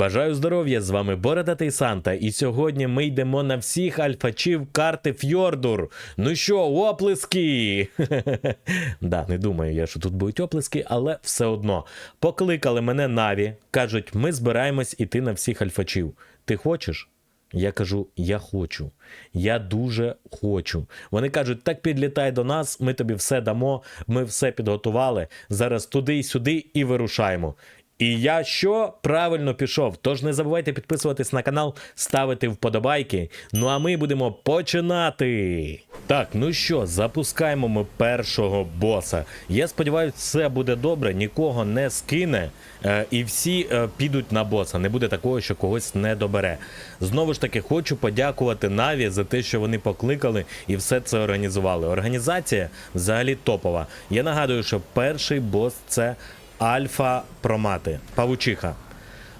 Бажаю здоров'я! З вами Бородатий Санта, і сьогодні ми йдемо на всіх альфачів карти Фьордур. Ну що, оплески? да, не думаю я, що тут будуть оплески, але все одно. Покликали мене Наві, кажуть, ми збираємось іти на всіх альфачів. Ти хочеш? Я кажу, я хочу. Я дуже хочу. Вони кажуть, так підлітай до нас, ми тобі все дамо, ми все підготували. Зараз туди й сюди і вирушаємо. І я що правильно пішов. Тож не забувайте підписуватись на канал, ставити вподобайки. Ну а ми будемо починати. Так, ну що, запускаємо ми першого боса. Я сподіваюся, все буде добре, нікого не скине, е, і всі е, підуть на боса. Не буде такого, що когось не добере. Знову ж таки, хочу подякувати Наві за те, що вони покликали і все це організували. Організація взагалі топова. Я нагадую, що перший бос це Альфа Промати. Павучиха.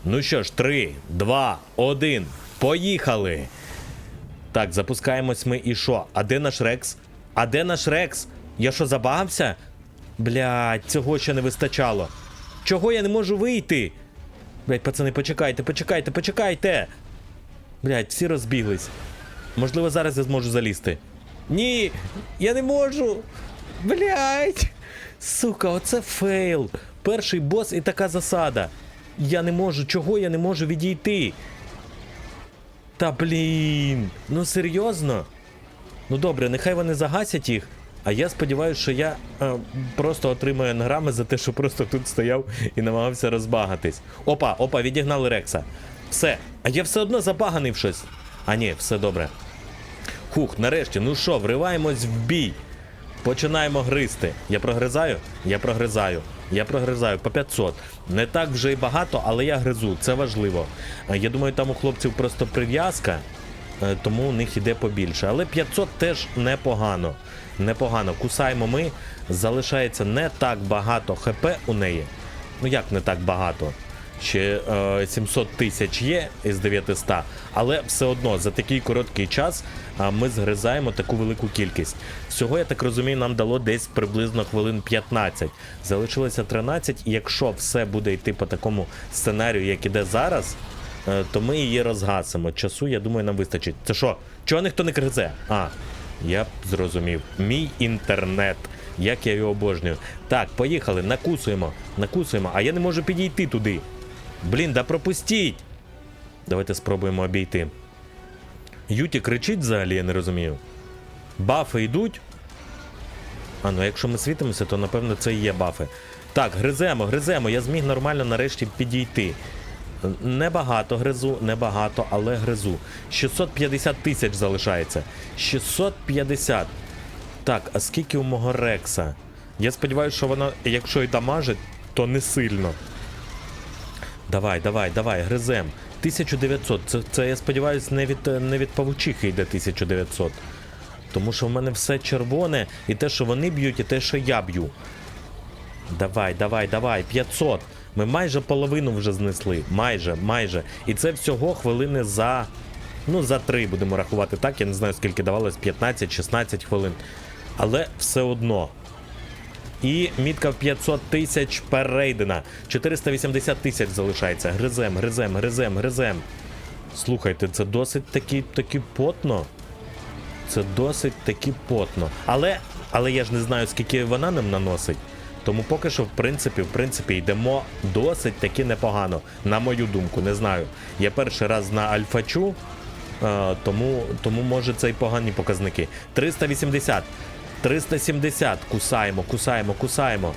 Ну що ж, 3, 2, 1. Поїхали. Так, запускаємось ми і що? А де наш Рекс? А де наш Рекс? Я що, забагався? Блядь, цього ще не вистачало. Чого я не можу вийти? Блядь, пацани, почекайте, почекайте, почекайте. Блядь, всі розбіглись. Можливо, зараз я зможу залізти. Ні, я не можу. Блядь. Сука, оце фейл. Перший бос і така засада. Я не можу, чого я не можу відійти? Та блін. Ну серйозно? Ну добре, нехай вони загасять їх. А я сподіваюся, що я е, просто отримаю енграми за те, що просто тут стояв і намагався розбагатись. Опа, опа, відігнали Рекса. Все. А я все одно забаганий в щось. А ні, все добре. Хух, нарешті, ну що, вриваємось в бій. Починаємо гризти. Я прогризаю? Я прогризаю. Я прогризаю по 500. Не так вже й багато, але я гризу. Це важливо. Е, Я думаю, там у хлопців просто прив'язка, е, тому у них іде побільше. Але 500 теж непогано. Непогано. Кусаємо ми. Залишається не так багато ХП у неї. Ну як не так багато? Ще е, 700 тисяч є із 900, але все одно за такий короткий час а, ми згризаємо таку велику кількість. Всього, я так розумію, нам дало десь приблизно хвилин 15. Залишилося 13, і якщо все буде йти по такому сценарію, як іде зараз, е, то ми її розгасимо. Часу, я думаю, нам вистачить. Це що? Чого ніхто не гризе? А, я б зрозумів. Мій інтернет. Як я його обожнюю. Так, поїхали, накусуємо, накусуємо, а я не можу підійти туди. Блін, да пропустіть! Давайте спробуємо обійти. Юті кричить взагалі, я не розумію. Бафи йдуть. А, ну якщо ми світимося, то напевно це і є бафи. Так, гриземо, гриземо. Я зміг нормально нарешті підійти. Небагато гризу, небагато, але гризу. 650 тисяч залишається. 650. Так, а скільки у мого Рекса? Я сподіваюся, що вона, якщо й дамажить, то не сильно. Давай, давай, давай, гризем. 1900. Це, це я сподіваюся, не від, не від павучихи йде 1900. Тому що в мене все червоне, і те, що вони б'ють, і те, що я б'ю. Давай, давай, давай, 500. Ми майже половину вже знесли. Майже, майже. І це всього хвилини за. Ну, за 3 будемо рахувати так. Я не знаю, скільки давалось, 15-16 хвилин. Але все одно. І мітка в 500 тисяч перейдена. 480 тисяч залишається. Гризем, гризем, гризем, гризем. Слухайте, це досить таки, таки потно. Це досить таки потно. Але, але я ж не знаю, скільки вона нам наносить. Тому поки що, в принципі, в принципі, йдемо досить таки непогано. На мою думку, не знаю. Я перший раз на альфачу, е, тому, тому може це й погані показники. 380. 370. Кусаємо, кусаємо, кусаємо.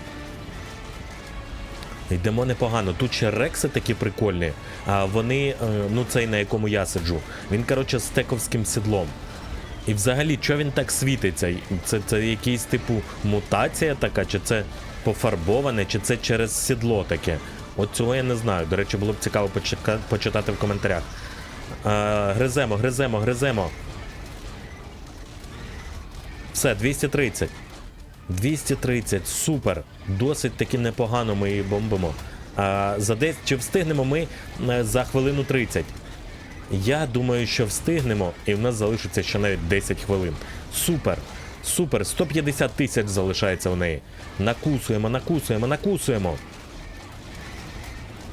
Йдемо непогано. Тут ще рекси такі прикольні. А вони, е, ну цей на якому я сиджу. Він, коротше, з тековським сідлом. І взагалі, що він так світиться? Це, це якийсь типу мутація така, чи це пофарбоване, чи це через сідло таке? От цього я не знаю. До речі, було б цікаво почитати в коментарях. Е, гриземо, гриземо, гриземо. Все, 230. 230, супер. Досить таки непогано ми її бомбимо. А, за десь, чи встигнемо ми е, за хвилину 30? Я думаю, що встигнемо, і в нас залишиться ще навіть 10 хвилин. Супер! Супер! 150 тисяч залишається в неї. Накусуємо, накусуємо, накусуємо.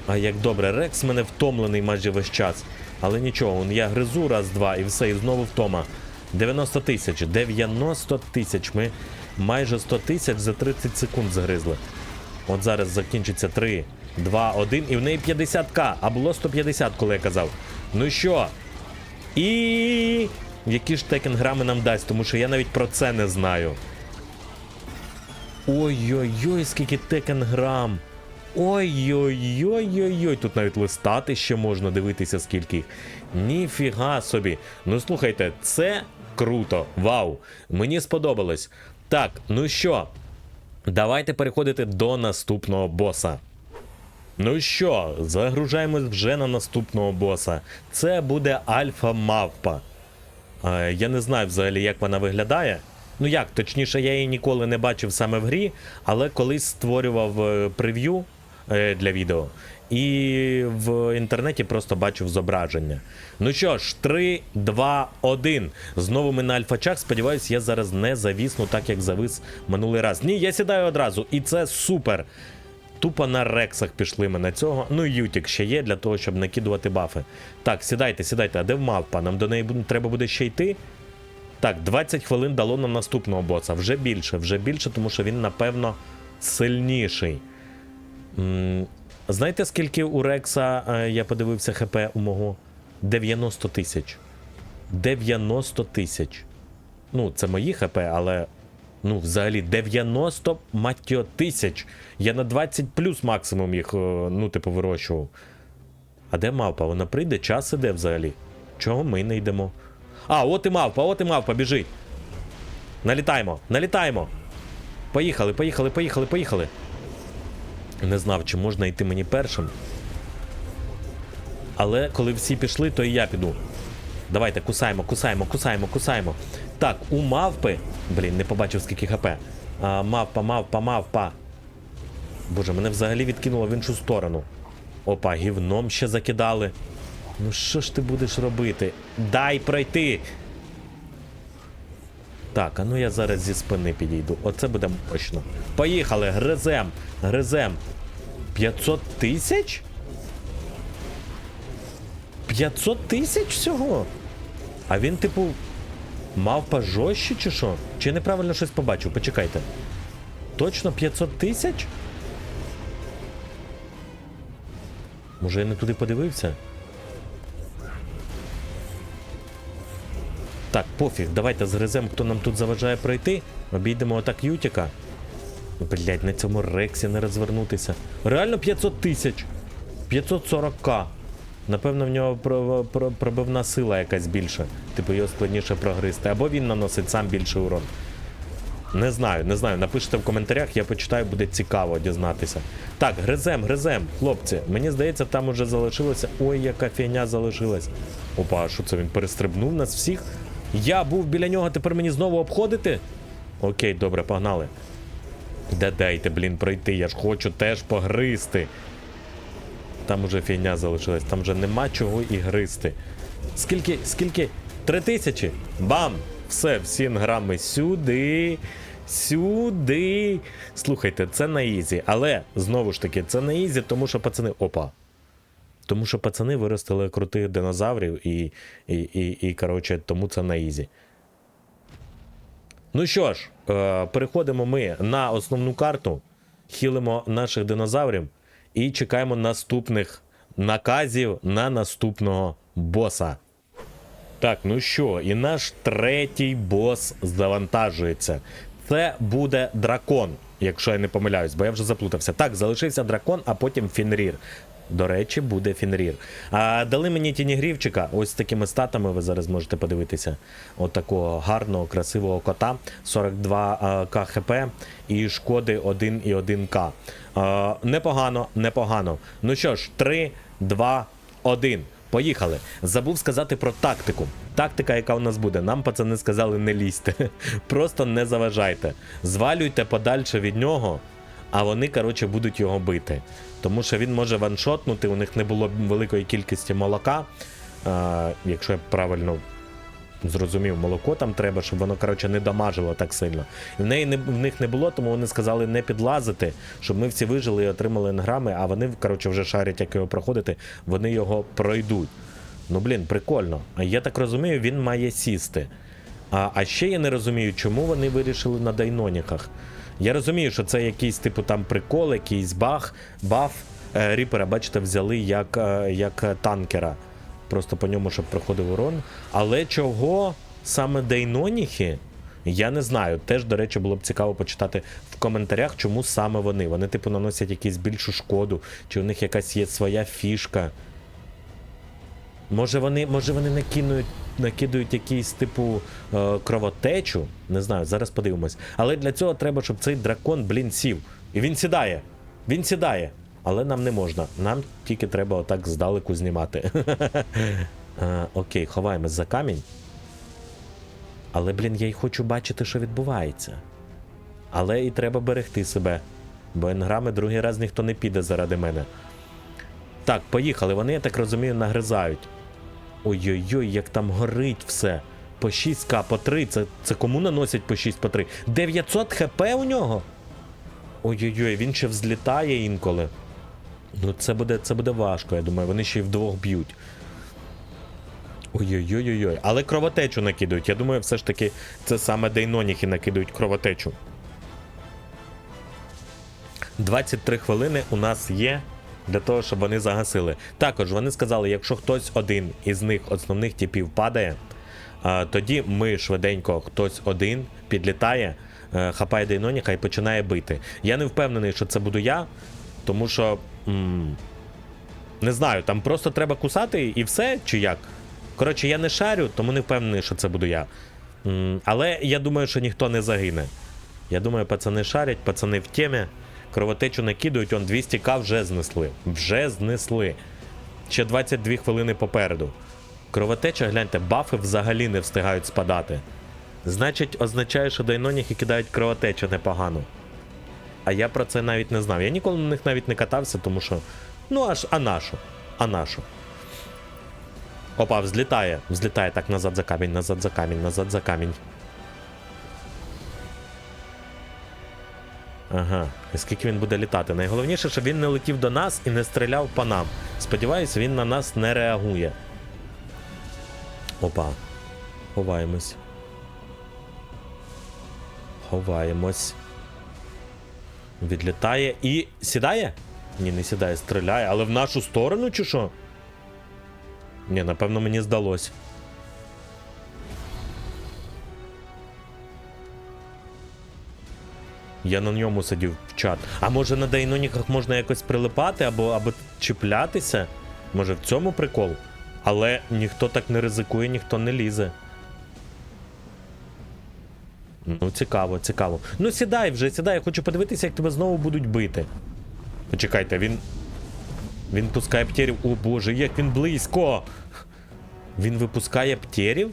А як добре, Рекс мене втомлений майже весь час. Але нічого, я гризу раз-два і все, і знову втома. 90 тисяч. 90 тисяч. Ми майже 100 тисяч за 30 секунд загризли. От зараз закінчиться 3, 2, 1, і в неї 50к, а було 150, коли я казав. Ну що? І які ж текенграми нам дасть, тому що я навіть про це не знаю. Ой-ой-ой, скільки текенграм. Ой-ой-ой-ой-ой. Тут навіть листати ще можна дивитися, скільки їх. Ніфіга собі. Ну слухайте, це круто. Вау! Мені сподобалось. Так, ну що, давайте переходити до наступного боса. Ну що, загружаємось вже на наступного боса. Це буде Альфа-мавпа. Е, Я не знаю взагалі, як вона виглядає. Ну як, точніше, я її ніколи не бачив саме в грі, але колись створював е, прев'ю е, для відео. І в інтернеті просто бачив зображення. Ну що ж, 3, 2, 1. Знову ми на альфачах. Сподіваюсь, я зараз не завісну, так як завис минулий раз. Ні, я сідаю одразу, і це супер. Тупо на рексах пішли ми на цього. Ну, і Ютік ще є для того, щоб накидувати бафи. Так, сідайте, сідайте, а де мавпа? Нам до неї треба буде ще йти. Так, 20 хвилин дало на наступного боса. Вже більше, вже більше, тому що він, напевно, сильніший. Знаєте, скільки у Рекса е, я подивився ХП у мого? 90 тисяч. 90 тисяч. Ну, це мої ХП, але. Ну, взагалі, 90 матьо тисяч. Я на 20 плюс максимум їх, е, ну, типу, вирощував. А де мавпа? Вона прийде, час іде взагалі. Чого ми не йдемо? А, от і мавпа, от і мавпа, біжить. Налітаємо, налітаємо. Поїхали, поїхали, поїхали, поїхали. Не знав, чи можна йти мені першим. Але коли всі пішли, то і я піду. Давайте, кусаємо, кусаємо, кусаємо, кусаємо. Так, у мавпи. Блін, не побачив скільки хп. А, мавпа, мавпа, мавпа. Боже, мене взагалі відкинуло в іншу сторону. Опа, гівном ще закидали. Ну що ж ти будеш робити? Дай пройти. Так, а ну я зараз зі спини підійду. Оце буде мощно. Поїхали, гризем, гризем. 500 тисяч? 500 тисяч всього? А він, типу, мавпа жорстче чи що? Чи неправильно щось побачив? Почекайте. Точно 500 тисяч? Може я не туди подивився? Так, пофіг, давайте згриземо, хто нам тут заважає пройти. Обійдемо отак Ютіка. Блять, на цьому рексі не розвернутися. Реально 500 тисяч. 540к. Напевно, в нього про- про- пробивна сила якась більша. Типу його складніше прогризти. Або він наносить сам більший урон. Не знаю, не знаю. Напишіть в коментарях, я почитаю, буде цікаво дізнатися. Так, гризем, гризем, хлопці. Мені здається, там уже залишилося. Ой, яка фігня залишилась. Опа, а що це він перестрибнув нас всіх? Я був біля нього, тепер мені знову обходити? Окей, добре, погнали. Де дайте, блін, пройти, я ж хочу теж погризти. Там уже фігня залишилась, там вже нема чого і гризти. Скільки, скільки? Три тисячі? Бам! Все, всі грами сюди. Сюди. Слухайте, це на ізі. Але знову ж таки, це на ізі, тому що пацани. Опа. Тому що пацани виростили крутих динозаврів і, і, і, і коротше, тому це на ізі. Ну що ж, е, переходимо ми на основну карту, хілимо наших динозаврів і чекаємо наступних наказів на наступного боса. Так, ну що, і наш третій бос завантажується. Це буде дракон, якщо я не помиляюсь, бо я вже заплутався. Так, залишився дракон, а потім Фінрір. До речі, буде Фінрір. А дали мені тінігрівчика, ось такими статами ви зараз можете подивитися. От такого гарного, красивого кота, 42 к хп і шкоди 1,1к. Непогано, непогано. Ну що ж, 3, 2, 1. Поїхали. Забув сказати про тактику. Тактика, яка у нас буде. Нам пацани сказали, не лізьте. Просто не заважайте. Звалюйте подальше від нього, а вони, коротше, будуть його бити. Тому що він може ваншотнути, у них не було великої кількості молока. А, якщо я правильно зрозумів, молоко там треба, щоб воно, коротше, не дамажило так сильно. В, неї не, в них не було, тому вони сказали не підлазити, щоб ми всі вижили і отримали енграми, а вони, коротше, вже шарять, як його проходити, вони його пройдуть. Ну, блін, прикольно. Я так розумію, він має сісти. А, а ще я не розумію, чому вони вирішили на дайноніках. Я розумію, що це якийсь типу там прикол, якийсь баг, баф. Е, Ріпера, бачите, взяли як, е, як танкера. Просто по ньому, щоб проходив урон. Але чого саме Дейноніхи? Я не знаю. Теж, до речі, було б цікаво почитати в коментарях, чому саме вони. Вони, типу, наносять якусь більшу шкоду, чи у них якась є своя фішка. Може вони, може вони накинуть, накидують якийсь типу е, кровотечу? Не знаю, зараз подивимось. Але для цього треба, щоб цей дракон, блін, сів. І він сідає. Він сідає. Але нам не можна. Нам тільки треба отак здалеку знімати. е, окей, ховаємось за камінь. Але, блін, я й хочу бачити, що відбувається. Але і треба берегти себе. Бо енграми другий раз ніхто не піде заради мене. Так, поїхали. Вони, я так розумію, нагризають. Ой-ой-ой, як там горить все. По 6к, по 3. Це, це кому наносять по 6 по 3? 900 хп у нього? Ой-ой-ой, він ще взлітає інколи. Ну, це буде, це буде важко, я думаю. Вони ще й вдвох б'ють. Ой-ой-ой-ой. Але кровотечу накидують. Я думаю, все ж таки це саме Дейноніхи накидують кровотечу. 23 хвилини у нас є для того, щоб вони загасили. Також вони сказали, якщо хтось один із них основних типів падає, тоді ми швиденько хтось один підлітає, е, хапає Дейноніха і починає бити. Я не впевнений, що це буду я, тому що. м, не знаю, там просто треба кусати і все, чи як. Коротше, я не шарю, тому не впевнений, що це буду я. М, Але я думаю, що ніхто не загине. Я думаю, пацани шарять, пацани в темі. Кровотечу накидують, он 200к вже знесли. Вже знесли. Ще 22 хвилини попереду. Кровотеча, гляньте, бафи взагалі не встигають спадати. Значить, означає, що дайноніхи кидають кровотечу непогано. А я про це навіть не знав. Я ніколи на них навіть не катався, тому що. Ну аж а нашу? А нашу? Опа, взлітає. Взлітає так назад за камінь, назад за камінь, назад за камінь. Ага, і скільки він буде літати? Найголовніше, щоб він не летів до нас і не стріляв по нам. Сподіваюсь, він на нас не реагує. Опа. Ховаємось. Ховаємось. Відлітає і. сідає? Ні, не сідає, стріляє, але в нашу сторону чи що? Ні, напевно, мені здалось. Я на ньому сидів в чат. А може на дайноніках можна якось прилипати або, або чіплятися? Може в цьому прикол? Але ніхто так не ризикує, ніхто не лізе. Ну, цікаво, цікаво. Ну, сідай вже, сідай, я хочу подивитися, як тебе знову будуть бити. Почекайте, він. Він пускає птерів. О боже, як він близько! Він випускає птерів?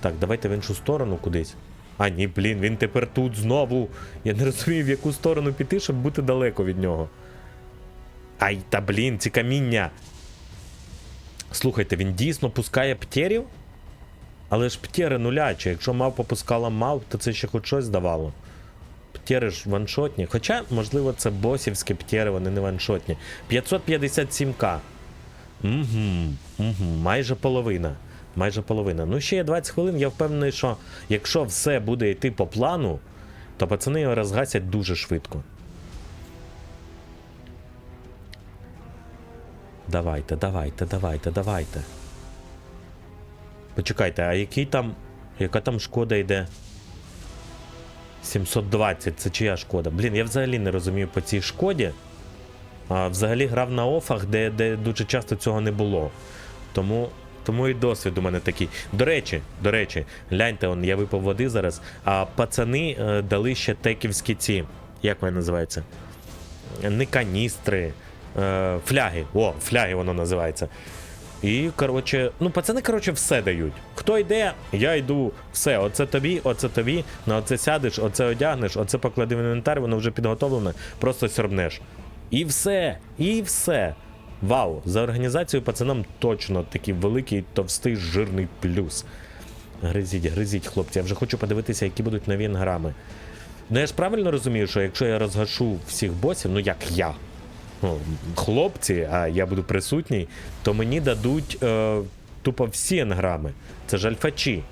Так, давайте в іншу сторону кудись. А, ні, блін, він тепер тут знову. Я не розумію, в яку сторону піти, щоб бути далеко від нього. Ай, та блін, ці каміння. Слухайте, він дійсно пускає птерів? Але ж птери нулячі. Якщо мавпа пускала мавп, то це ще хоч щось давало. Птери ж ваншотні. Хоча, можливо, це босівські птери, вони не ваншотні. 557к. Угу, угу, майже половина. Майже половина. Ну, ще є 20 хвилин. Я впевнений, що якщо все буде йти по плану, то пацани його розгасять дуже швидко. Давайте, давайте, давайте, давайте. Почекайте, а який там. Яка там шкода йде? 720, це чия шкода? Блін, я взагалі не розумію по цій шкоді. А, взагалі грав на офах, де, де дуже часто цього не було. Тому. Тому і досвід у мене такий. До речі, до речі, гляньте, он, я випав води зараз. А пацани е, дали ще теківські ці. Як вони називаються? Не каністри, е, фляги. О, фляги воно називається. І, коротше, ну, пацани, коротше, все дають. Хто йде, я йду. Все, оце тобі, оце тобі, на оце сядеш, оце одягнеш, оце поклади в інвентар, воно вже підготовлене, просто сьорбнеш. І все, і все. Вау, за організацію пацанам точно такий великий, товстий, жирний плюс. Гризіть, гризіть, хлопці. Я вже хочу подивитися, які будуть нові енграми. Ну я ж правильно розумію, що якщо я розгашу всіх босів, ну як я, ну, хлопці, а я буду присутній, то мені дадуть е, тупо всі енграми. Це ж альфачі.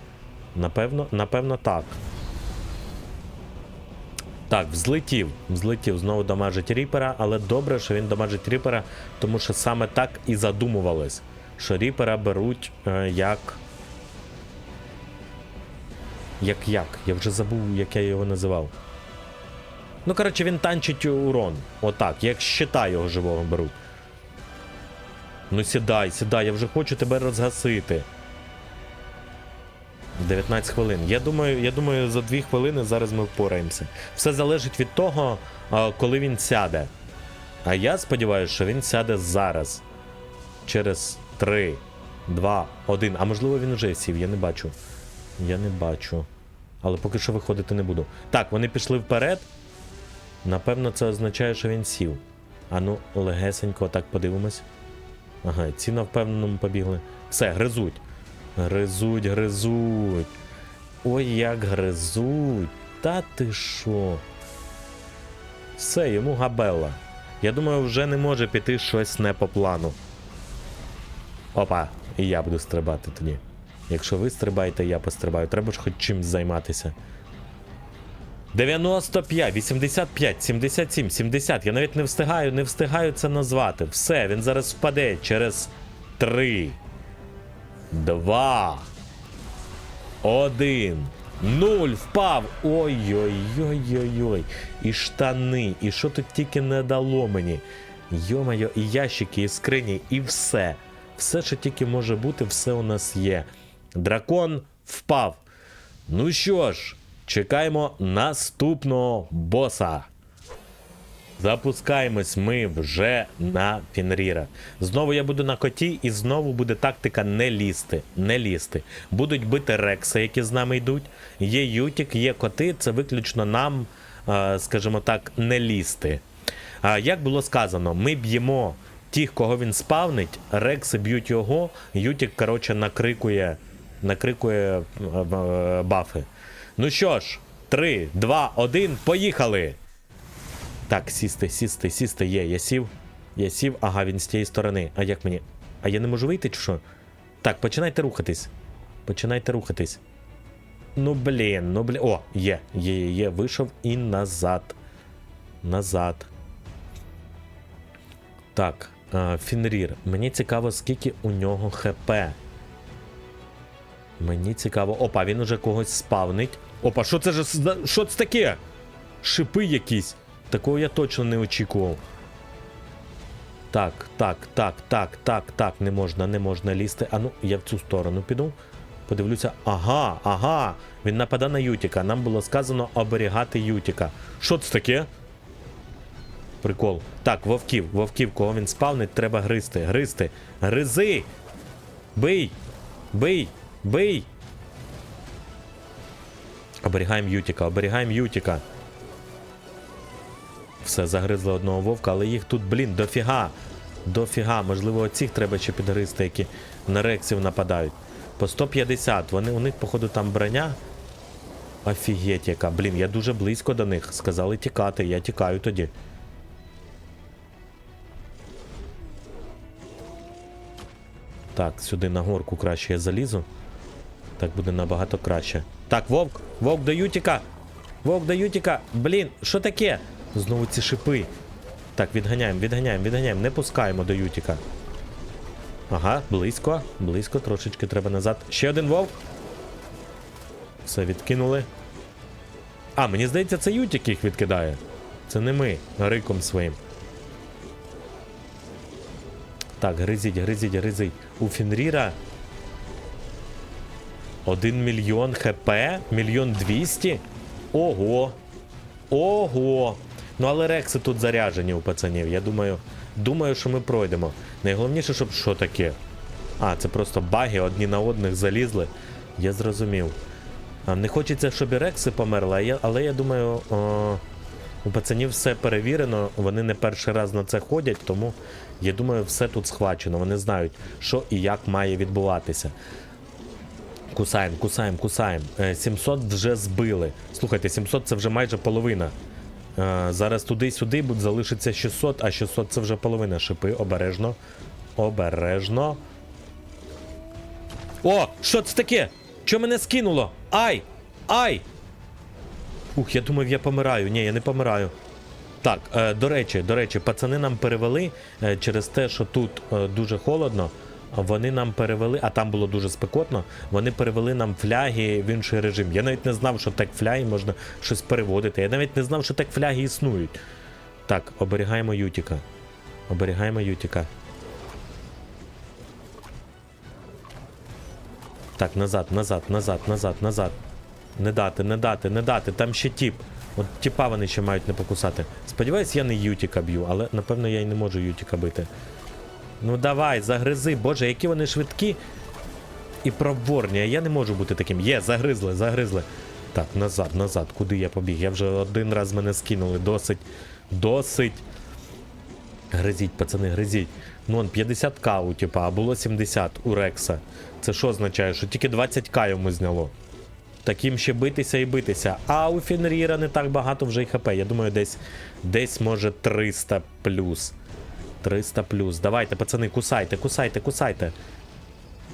Напевно, напевно, так. Так, взлетів. Взлетів, знову дамажить Ріпера, але добре, що він дамажить Ріпера, тому що саме так і задумувалось. Що Ріпера беруть е, як. Як як? Я вже забув, як я його називав. Ну, коротше, він танчить урон. Отак, як щита його живого беруть. Ну сідай, сідай, я вже хочу тебе розгасити. 19 хвилин. Я думаю, я думаю, за 2 хвилини зараз ми впораємося. Все залежить від того, коли він сяде. А я сподіваюся, що він сяде зараз. Через 3, 2, 1. А можливо він вже сів, я не бачу. Я не бачу. Але поки що виходити не буду. Так, вони пішли вперед. Напевно, це означає, що він сів. А ну, легесенько, так подивимось. Ага, ці на впевненому побігли. Все, гризуть. Гризуть, гризуть. Ой, як гризуть. Та ти що? Все, йому габела. Я думаю, вже не може піти щось не по плану. Опа, і я буду стрибати тоді. Якщо ви стрибаєте, я пострибаю. Треба ж хоч чимсь займатися. 95, 85, 77, 70. Я навіть не встигаю, не встигаю це назвати. Все, він зараз впаде через 3, 2, 1, 0, впав. Ой-ой-ой-ой-ой. І штани, і що тут тільки не дало мені. Йо-моє, і ящики, і скрині, і все. Все, що тільки може бути, все у нас є. Дракон впав. Ну що ж, чекаємо наступного боса. Запускаємось ми вже на Фінріра. Знову я буду на коті, і знову буде тактика не лізти. Не лізти. Будуть бити рекси, які з нами йдуть. Є ютік, є коти. Це виключно нам, е, скажімо так, не лізти. Як було сказано, ми б'ємо тих, кого він спавнить, рекси б'ють його, ютік, коротше, накрикує, накрикує е, е, бафи. Ну що ж, 3, 2, 1, поїхали! Так, сісти, сісти, сісти, є, я сів. Я сів, ага, він з тієї сторони. А як мені? А я не можу вийти, чи що? Так, починайте рухатись. Починайте рухатись. Ну блін, ну блін. О, є, є, є, є. Вийшов і назад. Назад. Так, Фінрір. Мені цікаво, скільки у нього ХП. Мені цікаво. Опа, він уже когось спавнить. Опа, що це ж що це таке? Шипи якісь. Такого я точно не очікував. Так, так, так, так, так, так, не можна, не можна лізти. А ну, я в цю сторону піду. Подивлюся. Ага, ага. Він нападе на Ютіка. Нам було сказано оберігати Ютіка. Що це таке? Прикол. Так, вовків, вовків, кого він спавнить, треба гризти. Гризти. Гризи! Бий! Бий! Бий! Оберігаємо Ютіка, оберігаємо Ютіка. Все, загризли одного вовка, але їх тут, блін, дофіга. Дофіга. Можливо, оцих треба ще підгризти, які на рексів нападають. По 150. Вони, у них, походу, там броня. Офігеть, яка. Блін, я дуже близько до них. Сказали тікати, я тікаю тоді. Так, сюди на горку краще я залізу. Так буде набагато краще. Так, вовк! Вовк до Ютіка! Вовк до Ютіка! Блін, що таке? Знову ці шипи. Так, відганяємо, відганяємо, відганяємо. Не пускаємо до Ютіка. Ага, близько. Близько, трошечки треба назад. Ще один вовк. Все, відкинули. А, мені здається, це Ютік їх відкидає. Це не ми, риком своїм. Так, гризіть, гризіть, гризіть. У Фінріра 1 мільйон хп, мільйон 200. Ого. Ого. Ну, але рекси тут заряджені у пацанів. Я думаю, думаю, що ми пройдемо. Найголовніше, щоб що таке. А, це просто баги одні на одних залізли. Я зрозумів. Не хочеться, щоб і рекси померли, але я думаю, о, у пацанів все перевірено, вони не перший раз на це ходять, тому я думаю, все тут схвачено. Вони знають, що і як має відбуватися. Кусаємо, кусаємо, кусаємо. Е, 700 вже збили. Слухайте, 700 це вже майже половина. Е, Зараз туди-сюди залишиться 600, а 600 це вже половина. Шипи, обережно. Обережно. О, що це таке? Що мене скинуло? Ай! Ай! Ух, я думав, я помираю. Ні, я не помираю. Так, е, до речі, до речі, пацани нам перевели е, через те, що тут дуже холодно. Вони нам перевели, а там було дуже спекотно. Вони перевели нам фляги в інший режим. Я навіть не знав, що так фляги можна щось переводити. Я навіть не знав, що так фляги існують. Так, оберігаємо Ютіка. Оберігаємо Ютіка. Так, назад, назад, назад, назад, назад. Не дати, не дати, не дати. Там ще тіп. От тіпа вони ще мають не покусати. Сподіваюсь, я не Ютіка б'ю, але напевно я й не можу Ютіка бити. Ну давай, загризи, боже, які вони швидкі і проворні. Я не можу бути таким. Є, загризли, загризли. Так, назад, назад, куди я побіг? Я вже один раз мене скинули. Досить, досить. Гризіть, пацани, гризіть. Ну, он 50к у типа, а було 70 у Рекса. Це що означає? Що тільки 20к йому зняло. Таким ще битися і битися. А у Фенріра не так багато вже й хп. Я думаю, десь, десь може 300 плюс. 300 плюс. Давайте, пацани, кусайте, кусайте, кусайте.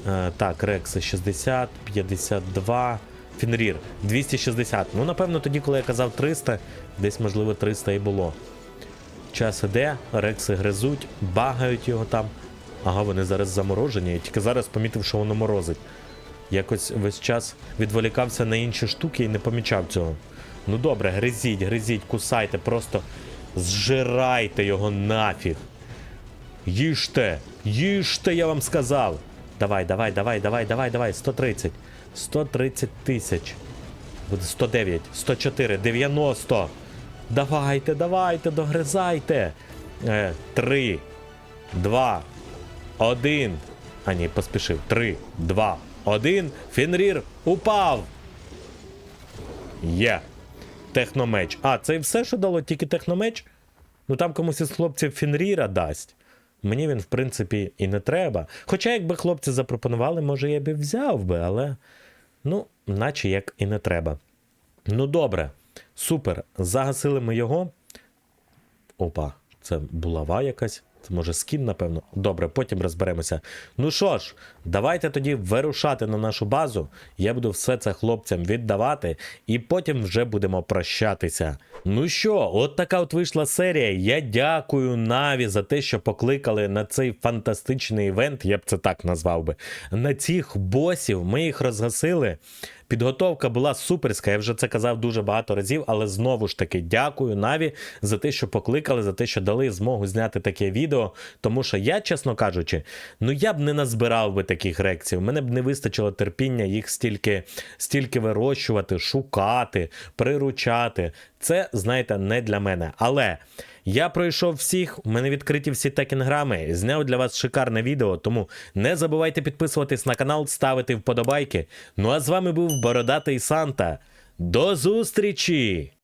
Е, так, Рекси 60, 52. Фенрір 260. Ну, напевно, тоді, коли я казав 300, десь, можливо, 300 і було. Час іде, рекси гризуть, багають його там. Ага, вони зараз заморожені. Я тільки зараз помітив, що воно морозить. Якось весь час відволікався на інші штуки і не помічав цього. Ну добре, гризіть, гризіть, кусайте, просто зжирайте його нафіг. Їжте, їжте, я вам сказав. Давай, давай, давай, давай, давай, давай. 130. 130 тисяч. Буде 109, 104, 90. Давайте, давайте, догризайте. Е, 3, 2, 1. А ні, поспішив. 3, 2, 1. Фенрір упав. Є. Техномеч. А, це і все, що дало тільки техномеч? Ну там комусь із хлопців Фенріра дасть. Мені він, в принципі, і не треба. Хоча, якби хлопці запропонували, може, я б взяв би, але ну, наче як і не треба. Ну, добре, супер. Загасили ми його. Опа, це булава якась. Може скін, напевно. Добре, потім розберемося. Ну що ж, давайте тоді вирушати на нашу базу. Я буду все це хлопцям віддавати, і потім вже будемо прощатися. Ну що, от така от вийшла серія. Я дякую Наві за те, що покликали на цей фантастичний івент, я б це так назвав би. На цих босів ми їх розгасили. Підготовка була суперська, я вже це казав дуже багато разів, але знову ж таки дякую Наві за те, що покликали, за те, що дали змогу зняти таке відео. Тому що я, чесно кажучи, ну я б не назбирав би таких рекцій. Мене б не вистачило терпіння їх стільки, стільки вирощувати, шукати, приручати. Це, знаєте, не для мене. Але. Я пройшов всіх, у мене відкриті всі текінграми, зняв для вас шикарне відео, тому не забувайте підписуватись на канал, ставити вподобайки. Ну а з вами був Бородатий Санта. До зустрічі!